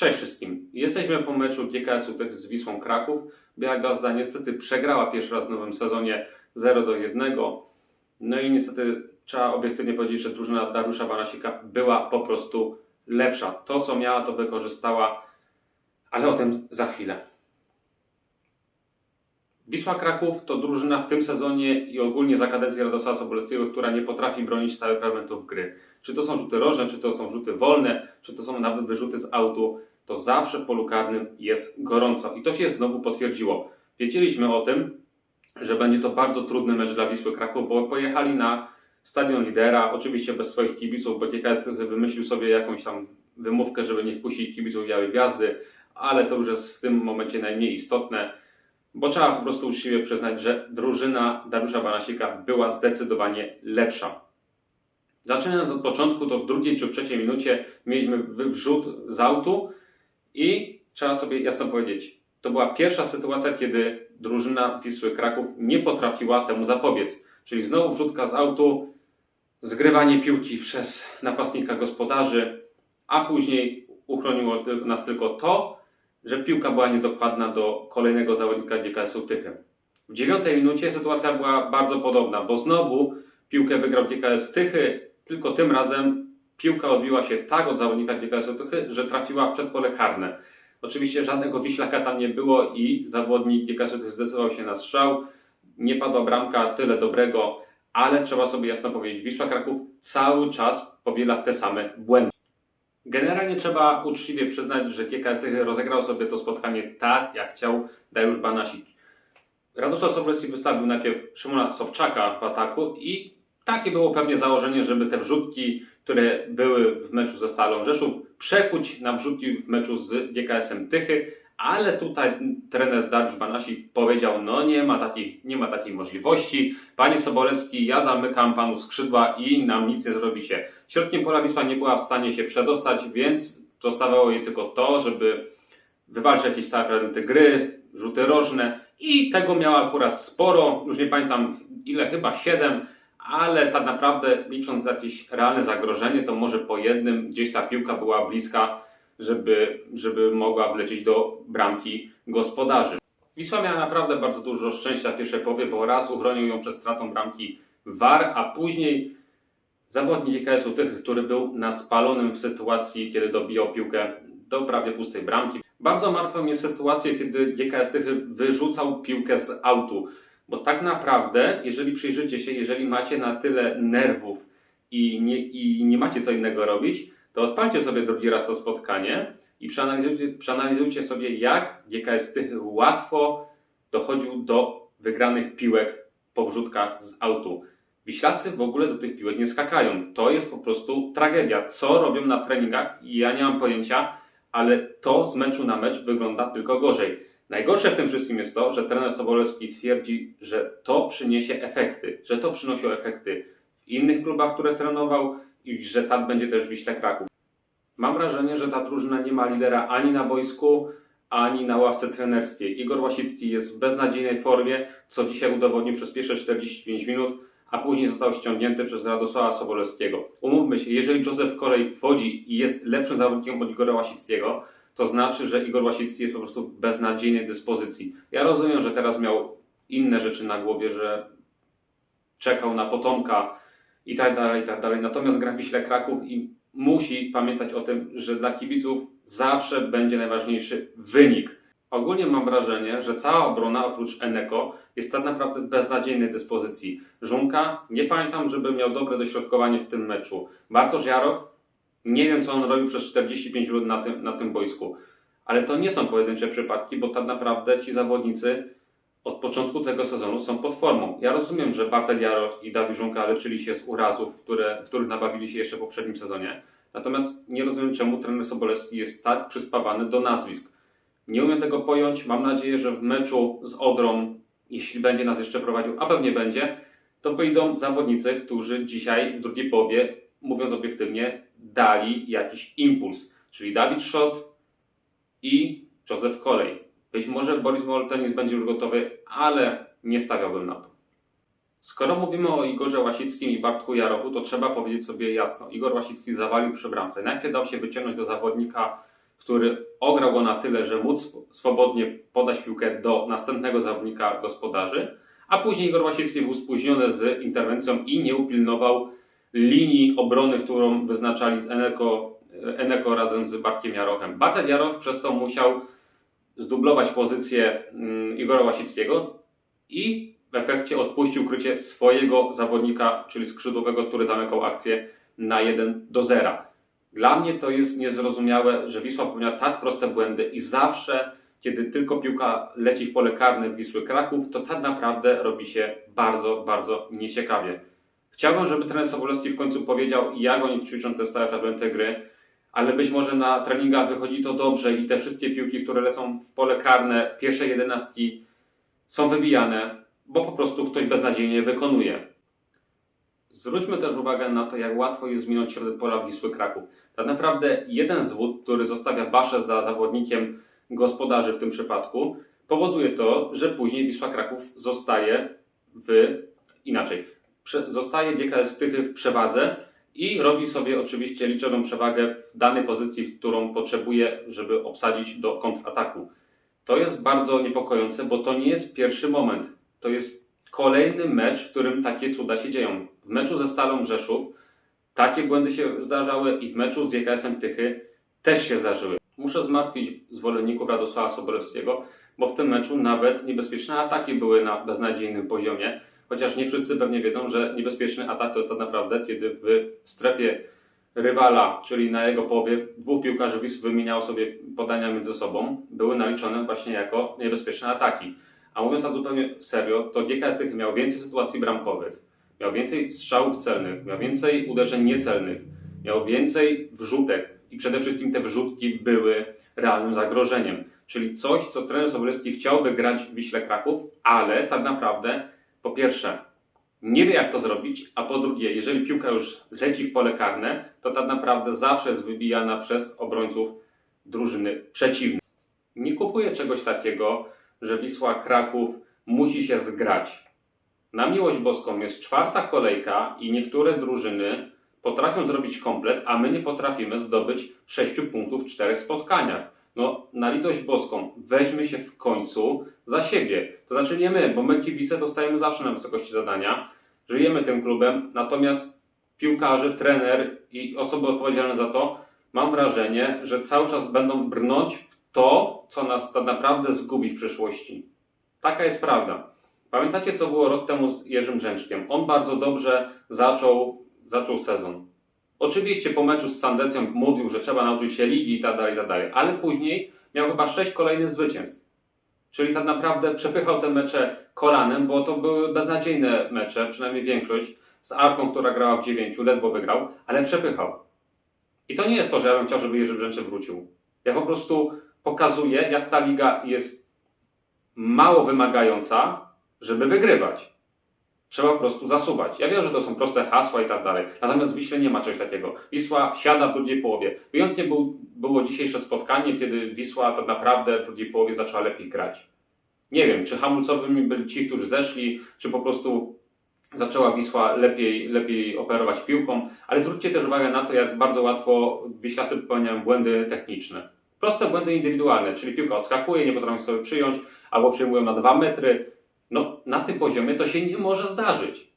Cześć wszystkim. Jesteśmy po meczu GKS-u z Wisłą Kraków. Biała Gazda niestety przegrała pierwszy raz w nowym sezonie 0 do 1. No i niestety trzeba obiektywnie powiedzieć, że drużyna Dariusza Banasika była po prostu lepsza. To co miała to wykorzystała, ale o tym za chwilę. Wisła Kraków to drużyna w tym sezonie i ogólnie za kadencji Radosława Sobolewskiego, która nie potrafi bronić stałych fragmentów gry. Czy to są rzuty rożne, czy to są rzuty wolne, czy to są nawet wyrzuty z autu, to zawsze w polu karnym jest gorąco. I to się znowu potwierdziło. Wiedzieliśmy o tym, że będzie to bardzo trudny mecz dla Wisły Kraków, bo pojechali na stadion lidera, oczywiście bez swoich kibiców, bo GKS trochę wymyślił sobie jakąś tam wymówkę, żeby nie wpuścić kibiców Białej Gwiazdy, ale to już jest w tym momencie najmniej istotne, bo trzeba po prostu uczciwie przyznać, że drużyna Dariusza Banasika była zdecydowanie lepsza. Zaczynając od początku, to w drugiej czy w trzeciej minucie mieliśmy wrzut z autu i trzeba sobie jasno powiedzieć, to była pierwsza sytuacja, kiedy drużyna Wisły Kraków nie potrafiła temu zapobiec. Czyli znowu wrzutka z autu, zgrywanie piłki przez napastnika gospodarzy, a później uchroniło nas tylko to, że piłka była niedokładna do kolejnego zawodnika GKS-u Tychy. W dziewiątej minucie sytuacja była bardzo podobna, bo znowu piłkę wygrał GKS Tychy, tylko tym razem piłka odbiła się tak od zawodnika GKS-u że trafiła przed pole karne. Oczywiście żadnego wiślaka tam nie było i zawodnik GKS-u zdecydował się na strzał. Nie padła bramka, tyle dobrego, ale trzeba sobie jasno powiedzieć, Wisła Kraków cały czas powiela te same błędy. Generalnie trzeba uczciwie przyznać, że GKS Tychy rozegrał sobie to spotkanie tak, jak chciał Dariusz Banasik. Radosław Sobolewski wystawił najpierw Szymona Sobczaka w ataku i takie było pewnie założenie, żeby te wrzutki, które były w meczu ze Stalą Rzeszów, przekuć na wrzutki w meczu z GKS-em Tychy, ale tutaj trener Dariusz Banasik powiedział, no nie ma, takich, nie ma takiej możliwości. Panie Sobolewski, ja zamykam panu skrzydła i nam nic nie zrobicie. Środkiem pola Wisła nie była w stanie się przedostać, więc zostawało jej tylko to, żeby wywalczyć jakieś stałe fragmenty gry, rzuty rożne i tego miała akurat sporo, już nie pamiętam ile, chyba 7, ale tak naprawdę licząc jakieś realne zagrożenie, to może po jednym gdzieś ta piłka była bliska, żeby, żeby mogła wlecieć do bramki gospodarzy. Wisła miała naprawdę bardzo dużo szczęścia w pierwszej połowie, bo raz uchronił ją przed stratą bramki VAR, a później zawodnik GKS-u tych, który był na spalonym w sytuacji, kiedy dobijał piłkę do prawie pustej bramki. Bardzo martwą jest sytuacja, kiedy GKS Tychy wyrzucał piłkę z autu. Bo tak naprawdę, jeżeli przyjrzycie się, jeżeli macie na tyle nerwów i nie, i nie macie co innego robić, to odpalcie sobie drugi raz to spotkanie i przeanalizujcie, przeanalizujcie sobie, jak GKS Tychy łatwo dochodził do wygranych piłek po wrzutkach z autu. Wiślacy w ogóle do tych piłek nie skakają. To jest po prostu tragedia. Co robią na treningach? Ja nie mam pojęcia, ale to z meczu na mecz wygląda tylko gorzej. Najgorsze w tym wszystkim jest to, że trener Sobolewski twierdzi, że to przyniesie efekty, że to przynosiło efekty w innych klubach, które trenował i że tak będzie też w Wiśle Kraków. Mam wrażenie, że ta drużyna nie ma lidera ani na boisku, ani na ławce trenerskiej. Igor Łasicki jest w beznadziejnej formie, co dzisiaj udowodnił przez pierwsze 45 minut, a później został ściągnięty przez Radosława Sobolewskiego. Umówmy się, jeżeli Józef Kolej wchodzi i jest lepszym zawodnikiem od Igora Łasickiego, to znaczy, że Igor Łasicki jest po prostu w beznadziejnej dyspozycji. Ja rozumiem, że teraz miał inne rzeczy na głowie, że czekał na potomka i tak dalej, i tak dalej. Natomiast gra Wiśle Kraków i musi pamiętać o tym, że dla kibiców zawsze będzie najważniejszy wynik. Ogólnie mam wrażenie, że cała obrona oprócz Eneko jest tak naprawdę beznadziejnej dyspozycji. Żunka, nie pamiętam, żeby miał dobre dośrodkowanie w tym meczu. Bartosz Jarok, nie wiem co on robił przez 45 minut na tym, na tym boisku. Ale to nie są pojedyncze przypadki, bo tak naprawdę ci zawodnicy od początku tego sezonu są pod formą. Ja rozumiem, że Bartel Jarok i Dawid Żunka leczyli się z urazów, które, których nabawili się jeszcze w poprzednim sezonie. Natomiast nie rozumiem, czemu trener Sobolewski jest tak przyspawany do nazwisk. Nie umiem tego pojąć. Mam nadzieję, że w meczu z Odrą, jeśli będzie nas jeszcze prowadził, a pewnie będzie, to wyjdą zawodnicy, którzy dzisiaj w drugiej połowie, mówiąc obiektywnie, dali jakiś impuls. Czyli Dawid Szot i Józef Kolej. Być może Boris Moltenis będzie już gotowy, ale nie stawiałbym na to. Skoro mówimy o Igorze Łasickim i Bartku Jarochu, to trzeba powiedzieć sobie jasno. Igor Łasicki zawalił przy bramce. Najpierw dał się wyciągnąć do zawodnika, który ograł go na tyle, że sw- swobodnie podać piłkę do następnego zawodnika gospodarzy, a później Igor Wasicki był spóźniony z interwencją i nie upilnował linii obrony, którą wyznaczali z Eneko, Eneko razem z Bartkiem Jarochem. Bartek Jaroch przez to musiał zdublować pozycję mm, Igora Wasickiego i w efekcie odpuścił krycie swojego zawodnika, czyli skrzydłowego, który zamykał akcję na 1 do 0. Dla mnie to jest niezrozumiałe, że Wisła popełnia tak proste błędy i zawsze, kiedy tylko piłka leci w pole karne Wisły Kraków, to tak naprawdę robi się bardzo, bardzo nieciekawie. Chciałbym, żeby trener Sobolewski w końcu powiedział, jak oni ćwiczą te stałe fragmenty gry, ale być może na treningach wychodzi to dobrze i te wszystkie piłki, które lecą w pole karne, pierwsze jedenastki są wybijane, bo po prostu ktoś beznadziejnie wykonuje. Zwróćmy też uwagę na to, jak łatwo jest zmienić środek pola Wisły Kraków. Tak naprawdę jeden zwód, który zostawia Baszę za zawodnikiem gospodarzy w tym przypadku, powoduje to, że później Wisła Kraków zostaje w inaczej. Zostaje GKS Tychy w przewadze i robi sobie oczywiście liczebną przewagę w danej pozycji, którą potrzebuje, żeby obsadzić do kontrataku. To jest bardzo niepokojące, bo to nie jest pierwszy moment. To jest kolejny mecz, w którym takie cuda się dzieją. W meczu ze Stalą Rzeszów takie błędy się zdarzały i w meczu z GKS-em Tychy też się zdarzyły. Muszę zmartwić zwolenników Radosława Sobolewskiego, bo w tym meczu nawet niebezpieczne ataki były na beznadziejnym poziomie, chociaż nie wszyscy pewnie wiedzą, że niebezpieczny atak to jest tak naprawdę, kiedy w strefie rywala, czyli na jego połowie, dwóch piłkarzy Wisły wymieniało sobie podania między sobą, były naliczone właśnie jako niebezpieczne ataki. A mówiąc tak zupełnie serio, to GKS Tychy miał więcej sytuacji bramkowych, miał więcej strzałów celnych, miał więcej uderzeń niecelnych, miał więcej wrzutek i przede wszystkim te wrzutki były realnym zagrożeniem. Czyli coś, co trener Sobolewski chciałby grać w Wiśle Kraków, ale tak naprawdę po pierwsze nie wie jak to zrobić, a po drugie, jeżeli piłka już leci w pole karne, to tak naprawdę zawsze jest wybijana przez obrońców drużyny przeciwnej. Nie kupuję czegoś takiego, że Wisła Kraków musi się zgrać. Na miłość boską jest czwarta kolejka i niektóre drużyny potrafią zrobić komplet, a my nie potrafimy zdobyć sześciu punktów w czterech spotkaniach. No, na litość boską, weźmy się w końcu za siebie. To znaczy nie my, bo my kibice to stajemy zawsze na wysokości zadania, żyjemy tym klubem, natomiast piłkarze, trener i osoby odpowiedzialne za to, mam wrażenie, że cały czas będą brnąć w to, co nas tak naprawdę zgubi w przyszłości. Taka jest prawda. Pamiętacie, co było rok temu z Jerzym Brzęczkiem? On bardzo dobrze zaczął, zaczął sezon. Oczywiście po meczu z Sandecją mówił, że trzeba nauczyć się ligi i tak dalej, i tak dalej, ale później miał chyba sześć kolejnych zwycięstw. Czyli tak naprawdę przepychał te mecze kolanem, bo to były beznadziejne mecze, przynajmniej większość, z Arką, która grała w dziewięciu, ledwo wygrał, ale przepychał. I to nie jest to, że ja bym chciał, żeby Jerzy Brzęczek wrócił. Ja po prostu pokazuję, jak ta liga jest mało wymagająca, żeby wygrywać. Trzeba po prostu zasuwać. Ja wiem, że to są proste hasła i tak dalej. Natomiast w Wiśle nie ma czegoś takiego. Wisła siada w drugiej połowie. Wyjątkiem był, było dzisiejsze spotkanie, kiedy Wisła tak naprawdę w drugiej połowie zaczęła lepiej grać. Nie wiem, czy hamulcowymi byli ci, którzy zeszli, czy po prostu zaczęła Wisła lepiej, lepiej operować piłką, ale zwróćcie też uwagę na to, jak bardzo łatwo Wiślacy popełniają błędy techniczne. Proste błędy indywidualne, czyli piłka odskakuje, nie potrafi sobie przyjąć, albo przyjmują na dwa metry. No, na tym poziomie to się nie może zdarzyć.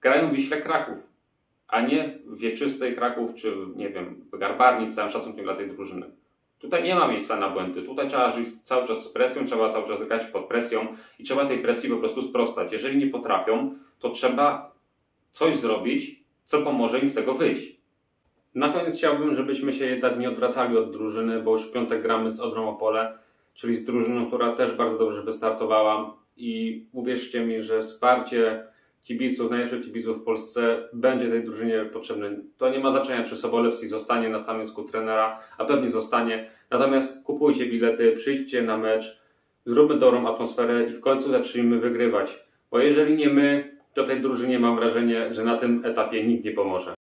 Grają Wiśle Kraków, a nie Wieczystej Kraków, czy nie wiem, Garbarni z całym szacunkiem dla tej drużyny. Tutaj nie ma miejsca na błędy. Tutaj trzeba żyć cały czas z presją, trzeba cały czas grać pod presją i trzeba tej presji po prostu sprostać. Jeżeli nie potrafią, to trzeba coś zrobić, co pomoże im z tego wyjść. Na koniec chciałbym, żebyśmy się jednak nie odwracali od drużyny, bo już w piątek gramy z Odrą Opole, czyli z drużyną, która też bardzo dobrze wystartowała i uwierzcie mi, że wsparcie kibiców, najlepszych kibiców w Polsce będzie tej drużynie potrzebne. To nie ma znaczenia, czy Sobolewski zostanie na stanowisku trenera, a pewnie zostanie. Natomiast kupujcie bilety, przyjdźcie na mecz, zróbmy dobrą atmosferę i w końcu zacznijmy wygrywać. Bo jeżeli nie my, to tej drużynie mam wrażenie, że na tym etapie nikt nie pomoże.